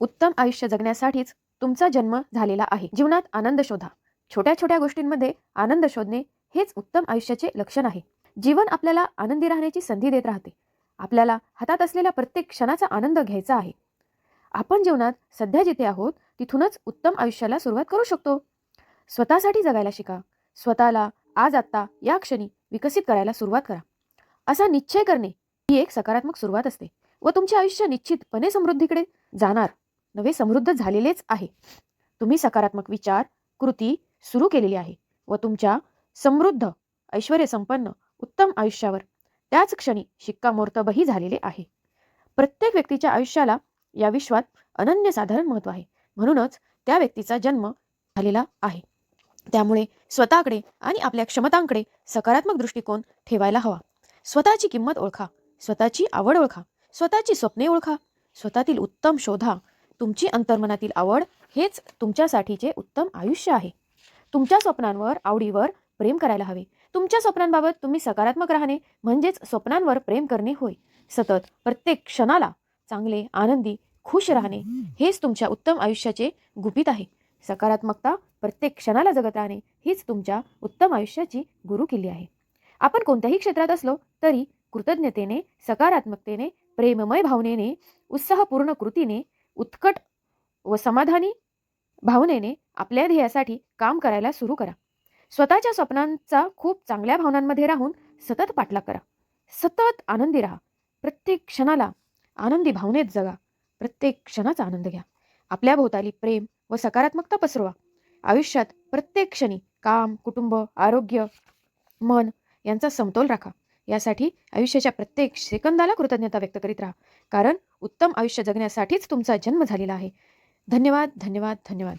उत्तम आयुष्य जगण्यासाठीच तुमचा जन्म झालेला आहे. जीवनात आनंद शोधा. छोट्या छोट्या गोष्टींमध्ये आनंद शोधणे हेच उत्तम आयुष्याचे लक्षण आहे. जीवन आपल्याला आनंदी राहण्याची संधी देत राहते. आपल्याला हातात असलेल्या प्रत्येक क्षणाचा आनंद घ्यायचा आहे. आपण जीवनात सध्या जिथे आहोत तिथूनच उत्तम आयुष्याला सुरुवात करू शकतो. स्वतःसाठी जगायला शिका. स्वतःला आज आत्ता या क्षणी विकसित करायला सुरुवात करा. असा निश्चय करणे ही एक सकारात्मक सुरुवात असते व तुमचे आयुष्य निश्चितपणे समृद्धीकडे जाणार. नवे समृद्ध झालेलेच आहे. तुम्ही सकारात्मक विचार कृती सुरू केलेली आहे व तुमच्या समृद्ध ऐश्वर संपन्न उत्तम आयुष्यावर त्याच क्षणी शिक्कामोर्तबही झालेले आहे. प्रत्येक व्यक्तीच्या आयुष्याला या विश्वात अनन्यसाधारण महत्त्व आहे. म्हणूनच त्या व्यक्तीचा जन्म झालेला आहे. त्यामुळे स्वतःकडे आणि आपल्या क्षमतांकडे सकारात्मक दृष्टिकोन ठेवायला हवा. स्वतःची किंमत ओळखा स्वतःची आवड ओळखा स्वतःची स्वप्ने ओळखा स्वतःतील उत्तम शोधा तुमची अंतर्मनातील आवड हेच तुमच्यासाठीचे उत्तम आयुष्य आहे. तुमच्या स्वप्नांवर आवडीवर प्रेम करायला हवे. तुमच्या स्वप्नांबाबत तुम्ही सकारात्मक राहणे म्हणजेच स्वप्नांवर प्रेम करणे होय. सतत प्रत्येक क्षणाला चांगले आनंदी खुश राहणे हेच तुमच्या उत्तम आयुष्याचे गुपित आहे. सकारात्मकता प्रत्येक क्षणाला जगत राहणे हीच तुमच्या उत्तम आयुष्याची गुरुकिल्ली आहे. आपण कोणत्याही क्षेत्रात असलो तरी कृतज्ञतेने सकारात्मकतेने प्रेममय भावनेने उत्साहपूर्ण कृतीने उत्कट व समाधानी भावनेने आपल्या ध्येयासाठी काम करायला सुरू करा. स्वतःच्या स्वप्नांचा खूप चांगल्या भावनांमध्ये राहून सतत पाठलाग करा. सतत आनंदी राहा. प्रत्येक क्षणाला आनंदी भावनेत जगा. प्रत्येक क्षणाचा आनंद घ्या. आपल्या भोवताली प्रेम व सकारात्मकता पसरवा. आयुष्यात प्रत्येक क्षणी काम कुटुंब आरोग्य मन यांचा समतोल राखा. यासाठी आयुष्याच्या प्रत्येक सेकंदाला कृतज्ञता व्यक्त करीत राहा. कारण उत्तम आयुष्य जगण्यासाठीच तुमचा जन्म झालेला आहे. धन्यवाद धन्यवाद धन्यवाद.